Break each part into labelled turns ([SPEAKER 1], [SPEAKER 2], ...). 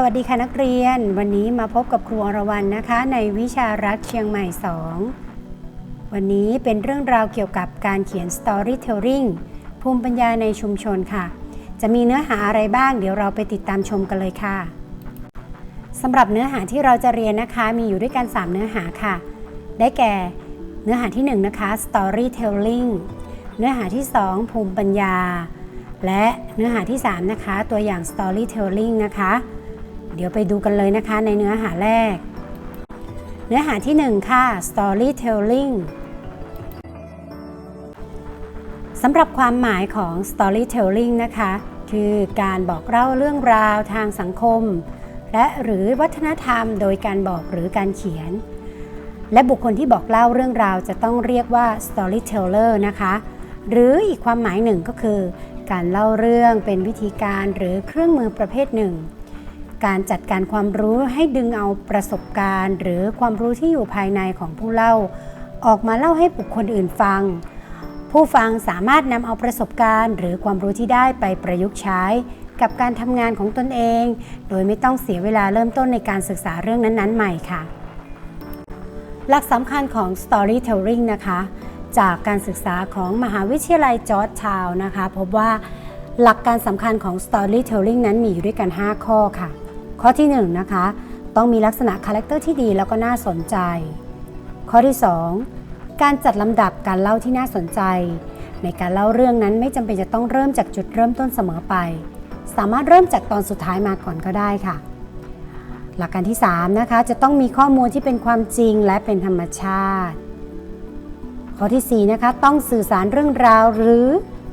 [SPEAKER 1] สวัสดีค่ะนักเรียน วันนี้มาพบกับครูอรวรรณนะคะ ในวิชารักเชียงใหม่ 2 วันนี้เป็นเรื่องราวเกี่ยวกับการเขียน storytelling ภูมิปัญญาในชุมชนค่ะ จะมีเนื้อหาอะไรบ้าง เดี๋ยวเราไปติดตามชมกันเลยค่ะสำหรับเนื้อหาที่เราจะเรียนนะคะ มีอยู่ด้วยกัน 3 เนื้อหาค่ะ ได้แก่เนื้อหาที่ 1 นะคะ storytelling เนื้อหาที่ 2 ภูมิปัญญา และเนื้อหาที่ 3 นะคะ ตัวอย่าง storytelling นะคะ เดี๋ยวไปดูกันเลยนะคะในเนื้อหาแรก เนื้อหาที่ 1 ค่ะ storytelling สำหรับความหมายของ storytelling นะคะ คือการบอกเล่าเรื่องราวทางสังคม และหรือวัฒนธรรมโดยการบอกหรือการเขียน และบุคคลที่บอกเล่าเรื่องราวจะต้องเรียกว่า storyteller นะคะ หรืออีกความหมายหนึ่งก็คือ การเล่าเรื่องเป็นวิธีการหรือเครื่องมือประเภทหนึ่ง การจัดการความรู้ให้ดึงเอาประสบการณ์ หรือความรู้ที่อยู่ภายในของผู้เล่า ออกมาเล่าให้บุคคลอื่นฟัง ผู้ฟังสามารถนำเอาประสบการณ์ หรือความรู้ที่ได้ไปประยุกต์ใช้ กับการทำงานของตนเอง โดยไม่ต้องเสียเวลาเริ่มต้นในการศึกษาเรื่องนั้นๆ ใหม่ค่ะ หลักสำคัญของ storytelling นะคะ จากการศึกษาของมหาวิทยาลัยจอร์จทาวนะคะ พบว่าหลักการสำคัญของ storytelling นั้นมีอยู่ด้วยกัน 5 ข้อค่ะ ข้อที่1นนะคะต้องมีลักษณะคาแรคเตอร์ที่ดีแล้วก็น่าสนใจ ข้อที่ 2 การจัดลำดับการเล่าที่น่าสนใจ ในการเล่าเรื่องนั้นไม่จำเป็นจะต้องเริ่มจากจุดเริ่มต้นเสมอไป สามารถเริ่มจากตอนสุดท้ายมาก่อนก็ได้ค่ะ หลักการที่3นะคะจะต้องมีข้อมูลที่เป็นความจริงและเป็นธรรมชาติ ข้อที่4นะคะต้องสื่อสารเรื่องราวหรือ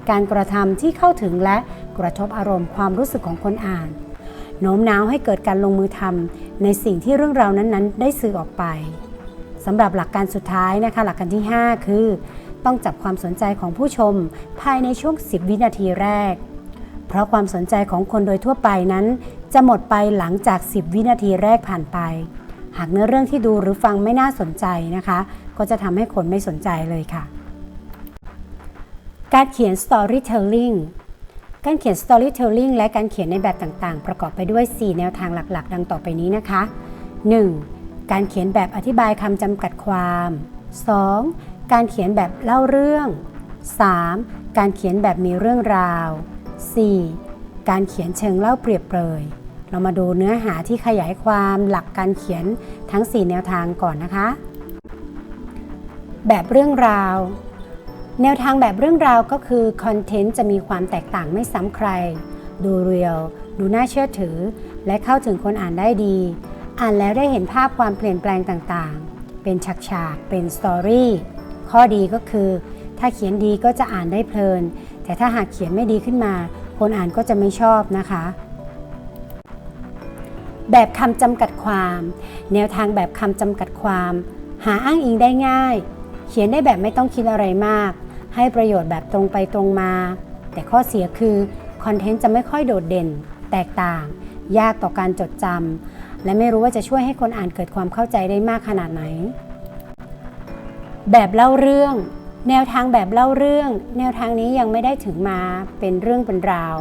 [SPEAKER 1] การกระทำที่เข้าถึงและกระทบอารมณ์ความรู้สึกของคนอ่าน โน้มน้าวให้เกิดการลงมือทำในสิ่งที่เรื่องราวนั้นๆ ได้สื่อออกไปสำหรับหลักการสุดท้ายนะคะ หลักการที่ 5 คือ ต้องจับความสนใจของผู้ชมภายในช่วง 10 วินาทีแรก เพราะความสนใจของคนโดยทั่วไปนั้น จะหมดไปหลังจาก 10 วินาทีแรกผ่านไป หากเนื้อเรื่องที่ดูหรือฟังไม่น่าสนใจนะคะ ก็จะทำให้คนไม่สนใจเลยค่ะ การเขียน storytelling การเขียน storytelling และการเขียนในแบบต่างๆ ประกอบไปด้วย 4 แนวทางหลักๆ ดังต่อไปนี้นะคะ 1. การเขียนแบบอธิบายคำจำกัดความ 2. การเขียนแบบเล่าเรื่อง 3. การเขียนแบบมีเรื่องราว 4. การเขียนเชิงเล่าเปรียบเปรย เรามาดูเนื้อหาที่ขยายความหลักการเขียนทั้ง 4 แนวทางก่อนนะคะ แบบเรื่องราว แนวทางแบบเรื่องราวก็คือคอนเทนต์จะมีความแตกต่างไม่ซ้ำใคร ดูเรียลดูน่าเชื่อถือ และเข้าถึงคนอ่านได้ดี อ่านแล้วได้เห็นภาพความเปลี่ยนแปลงต่างๆ เป็นฉากๆ เป็นสตอรี่ ข้อดีก็คือ ถ้าเขียนดีก็จะอ่านได้เพลิน แต่ถ้าหากเขียนไม่ดีขึ้นมา คนอ่านก็จะไม่ชอบนะคะ แบบคำจำกัดความ แนวทางแบบคำจำกัดความ หาอ้างอิงได้ง่าย เขียนได้แบบไม่ต้องคิดอะไรมาก ให้ประโยชน์แบบตรงไปตรงมา แต่ข้อเสียคือคอนเทนต์จะไม่ค่อยโดดเด่น แตกต่าง ยากต่อการจดจำและไม่รู้ว่าจะช่วยให้คนอ่านเกิดความเข้าใจได้มากขนาดไหน แบบเล่าเรื่อง แนวทางแบบเล่าเรื่อง แนวทางนี้ยังไม่ได้ถึงมาเป็นเรื่องเป็นราว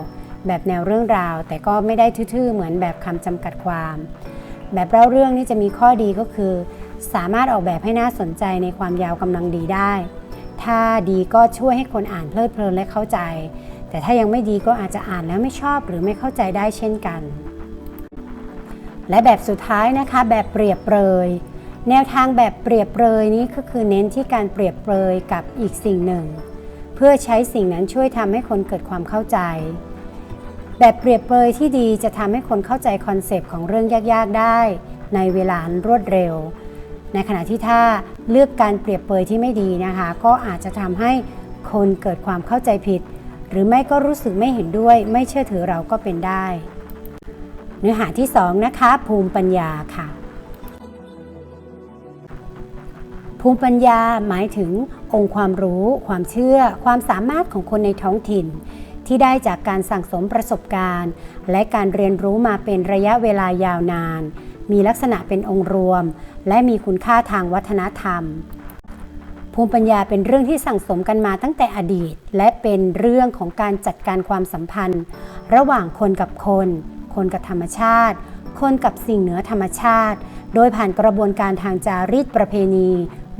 [SPEAKER 1] แบบแนวเรื่องราว แต่ก็ไม่ได้ทื่อๆเหมือนแบบคำจำกัดความ แบบเล่าเรื่องนี่จะมีข้อดีก็คือ สามารถออกแบบให้น่าสนใจในความยาวกำลังดีได้ ถ้าดีก็ช่วยให้คนอ่านเพลิดเพลินและเข้าใจ แต่ถ้ายังไม่ดีก็อาจจะอ่านแล้วไม่ชอบหรือไม่เข้าใจได้เช่นกัน และแบบสุดท้ายนะคะ แบบเปรียบเปรย แนวทางแบบเปรียบเปรยนี้ก็คือเน้นที่การเปรียบเปรยกับอีกสิ่งหนึ่ง เพื่อใช้สิ่งนั้นช่วยทำให้คนเกิดความเข้าใจ แบบเปรียบเปรยที่ดีจะทำให้คนเข้าใจคอนเซปต์ของเรื่องยากๆได้ ในเวลารวดเร็ว ในขณะที่ถ้าเลือกการเปรียบเปรยที่ไม่ดีนะคะ ก็อาจจะทำให้คนเกิดความเข้าใจผิด หรือไม่ก็รู้สึกไม่เห็นด้วย ไม่เชื่อถือเราก็เป็นได้ เนื้อหาที่ 2 นะคะ ภูมิปัญญาค่ะ ภูมิปัญญาหมายถึงองค์ความรู้ ความเชื่อ ความสามารถของคนในท้องถิ่นที่ได้จากการสั่งสมประสบการณ์ และการเรียนรู้มาเป็นระยะเวลายาวนาน มีลักษณะเป็นองค์รวม และมีคุณค่าทางวัฒนธรรม ภูมิปัญญาเป็นเรื่องที่สั่งสมกันมาตั้งแต่อดีต และเป็นเรื่องของการจัดการความสัมพันธ์ ระหว่างคนกับคนคคนกับธรรมชาติ คนกับสิ่งเหนือธรรมชาติ โดยผ่านกระบวนการทางจารีตประเพณี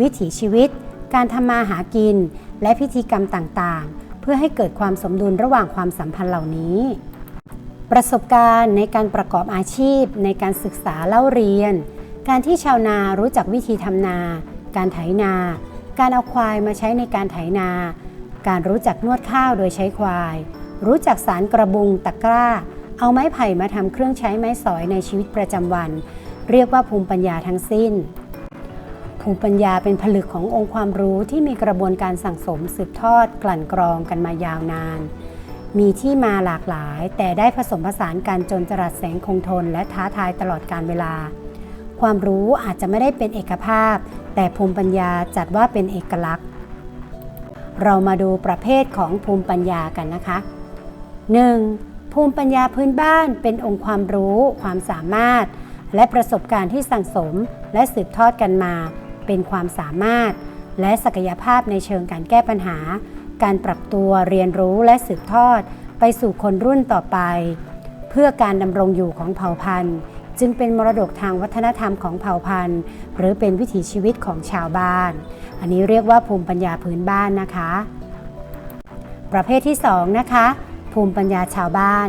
[SPEAKER 1] วิถีชีวิต การทำมาหากิน และพิธีกรรมต่างๆ เพื่อให้เกิดความสมดุลระหว่างความสัมพันธ์เหล่านี้ ประสบการณ์ในการประกอบอาชีพ ในการศึกษาเล่าเรียน การที่ชาวนารู้จักวิธีทำนา การไถนา การเอาควายมาใช้ในการไถนา การรู้จักนวดข้าวโดยใช้ควาย รู้จักสารกระบุงตะกร้า เอาไม้ไผ่มาทำเครื่องใช้ไม้สอยในชีวิตประจำวัน เรียกว่าภูมิปัญญาทั้งสิ้น ภูมิปัญญาเป็นผลึกขององค์ความรู้ที่มีกระบวนการสั่งสมสืบทอดกลั่นกรองกันมายาวนาน มีที่มาหลากหลาย แต่ได้ผสมผสานกันจนจรัสแสงคงทน และท้าทายตลอดการเวลา ความรู้อาจจะไม่ได้เป็นเอกภาพ แต่ภูมิปัญญาจัดว่าเป็นเอกลักษณ์ เรามาดูประเภทของภูมิปัญญากันนะคะ 1. ภูมิปัญญาพื้นบ้านเป็นองค์ความรู้ ความสามารถ และประสบการณ์ที่สั่งสม และสืบทอดกันมา เป็นความสามารถ และศักยภาพในเชิงการแก้ปัญหา การปรับตัวเรียนรู้และสืบทอดไปสู่คนรุ่นต่อไป เพื่อการดำรงอยู่ของเผ่าพันธุ์ จึงเป็นมรดกทางวัฒนธรรมของเผ่าพันธุ์ หรือเป็นวิถีชีวิตของชาวบ้าน อันนี้เรียกว่าภูมิปัญญาพื้นบ้านนะคะ ประเภทที่ 2 นะคะ ภูมิปัญญาชาวบ้าน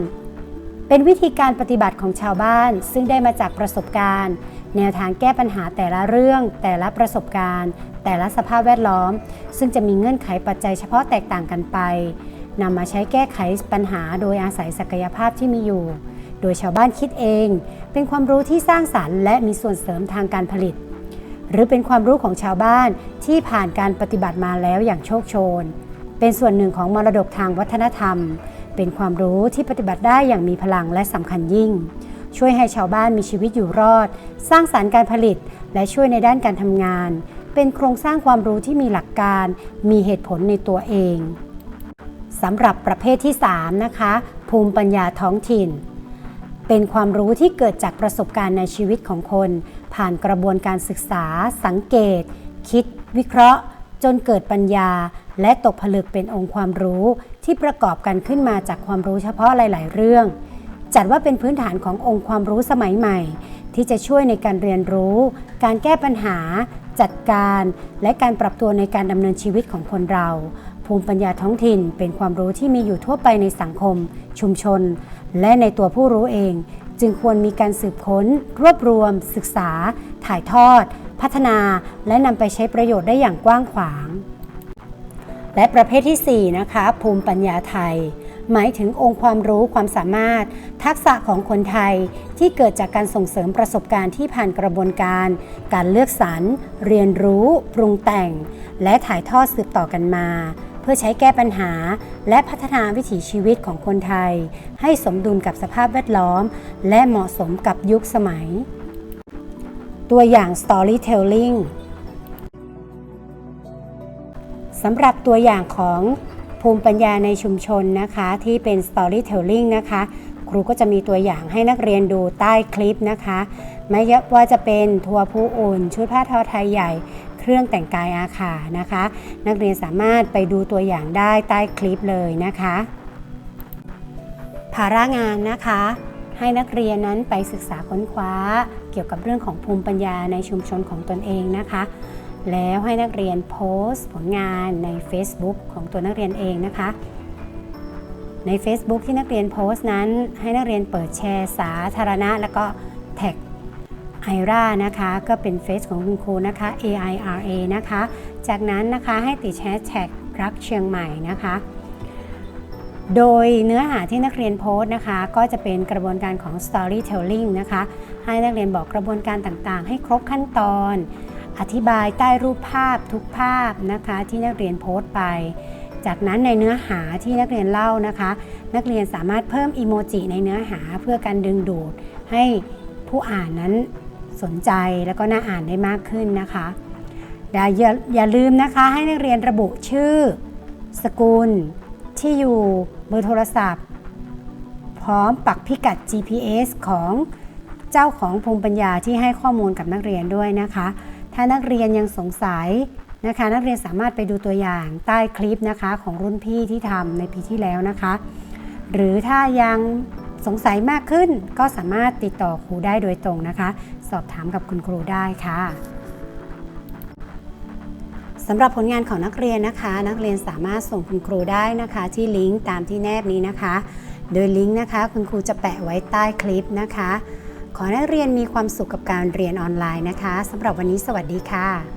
[SPEAKER 1] เป็นวิธีการปฏิบัติของชาวบ้าน ซึ่งได้มาจากประสบการณ์ แนวทางแก้ปัญหาแต่ละเรื่อง แต่ละประสบการณ์ แต่ละสภาพแวดล้อม ซึ่งจะมีเงื่อนไขปัจจัยเฉพาะแตกต่างกันไปนำมาใช้แก้ไขปัญหาโดยอาศัยศักยภาพที่มีอยู่ โดยชาวบ้านคิดเอง เป็นความรู้ที่สร้างสรรค์ และมีส่วนเสริมทางการผลิต หรือเป็นความรู้ของชาวบ้านที่ผ่านการปฏิบัติมาแล้วอย่างโชคโชน เป็นส่วนหนึ่งของมรดกทางวัฒนธรรม เป็นความรู้ที่ปฏิบัติได้อย่างมีพลังและสำคัญยิ่ง ช่วยให้ชาวบ้านมีชีวิตอยู่รอด สร้างสารรค์การผลิต และช่วยในด้านการทำงาน เป็นโครงสร้างความรู้ที่มีหลักการ มีเหตุผลในตัวเองสำหรับประเภทที่ 3 นะคะ ภูมิปัญญาท้องถิ่น เป็นความรู้ที่เกิดจากประสบการณ์ในชีวิตของคน ผ่านกระบวนการศึกษา สังเกต คิด วิเคราะห์ จนเกิดปัญญา และตกผลึกเป็นองค์ความรู้ ที่ประกอบกันขึ้นมาจากความรู้เฉพาะหลาย ๆ เรื่อง จัดว่าเป็นพื้นฐานขององค์ความรู้สมัยใหม่ ที่จะช่วยในการเรียนรู้ การแก้ปัญหา จัดการ และการปรับตัวในการดำเนินชีวิตของคนเรา ภูมิปัญญาท้องถิ่น เป็นความรู้ที่มีอยู่ทั่วไปในสังคม ชุมชน และในตัวผู้รู้เอง จึงควรมีการสืบค้น รวบรวม ศึกษา ถ่ายทอด พัฒนา และนำไปใช้ประโยชน์ได้อย่างกว้างขวาง และประเภทที่ 4 นะคะ ภูมิปัญญาไทย หมายถึงองค์ความรู้ความสามารถ ทักษะของคนไทยที่เกิดจากการส่งเสริมประสบการณ์ที่ผ่านกระบวนการ การเลือกสรร เรียนรู้ ปรุงแต่ง และถ่ายทอดสืบต่อกันมา เพื่อใช้แก้ปัญหา และพัฒนาวิถีชีวิตของคนไทย ให้สมดุลกับสภาพแวดล้อม และเหมาะสมกับยุคสมัย ตัวอย่าง storytelling สำหรับตัวอย่างของภูมิปัญญาในชุมชนนะคะ ที่เป็น storytelling นะคะ ครูก็จะมีตัวอย่างให้นักเรียนดูใต้คลิปนะคะไม่ว่าจะเป็นทัวร์ผู้อุ่น ชุดผ้าทอไทยใหญ่ เครื่องแต่งกายอาขานะคะ นักเรียนสามารถไปดูตัวอย่างได้ใต้คลิปเลยนะคะ ภาระงานนะคะ ให้นักเรียนนั้นไปศึกษาค้นคว้า เกี่ยวกับเรื่องของภูมิปัญญาในชุมชนของตนเองนะคะ แล้วให้นักเรียนโพสต์ผลงานใน Facebook ของตัวนักเรียนเองนะคะ ใน Facebook ที่นักเรียนโพสต์นั้น ให้นักเรียนเปิดแชร์สาธารณะ แล้วก็แท็กไอรานะคะ ก็เป็นเฟซของคุณครูนะคะ AIRA นะคะ จากนั้นนะคะให้ติดแฮชแท็กรักเชียงใหม่นะคะ โดยเนื้อหาที่นักเรียนโพสต์นะคะ ก็จะเป็นกระบวนการของ storytelling นะคะ ให้นักเรียนบอกกระบวนการต่างๆ ให้ครบขั้นตอน อธิบายใต้รูปภาพทุกภาพนะคะที่นักเรียนโพสต์ไป จากนั้นในเนื้อหาที่นักเรียนเล่านะคะ นักเรียนสามารถเพิ่มอีโมจิในเนื้อหาเพื่อการดึงดูด ให้ผู้อ่านนั้นสนใจแล้วก็น่าอ่านได้มากขึ้นนะคะอย่าอย่าอย่าลืมนะคะให้นักเรียนระบุชื่อ สกุล ที่อยู่เบอร์โทรศัพท์ พร้อมปักพิกัด GPS ของเจ้าของภูมิปัญญาที่ให้ข้อมูลกับนักเรียนด้วยนะคะ ถ้านักเรียนยังสงสัยนะคะ นักเรียนสามารถไปดูตัวอย่างใต้คลิปนะคะของรุ่นพี่ที่ทำในปีที่แล้วนะคะ หรือถ้ายังสงสัยมากขึ้นก็สามารถติดต่อครูได้โดยตรงนะคะ สอบถามกับคุณครูได้ค่ะสำหรับผลงานของนักเรียนนะคะ นักเรียนสามารถส่งคุณครูได้นะคะ ที่ลิงก์ตามที่แนบนี้นะคะ โดยลิงก์นะคะ คุณครูจะแปะไว้ใต้คลิปนะคะ ขอให้นักเรียนมีความสุขกับการเรียนออนไลน์นะคะสำหรับวันนี้สวัสดีค่ะ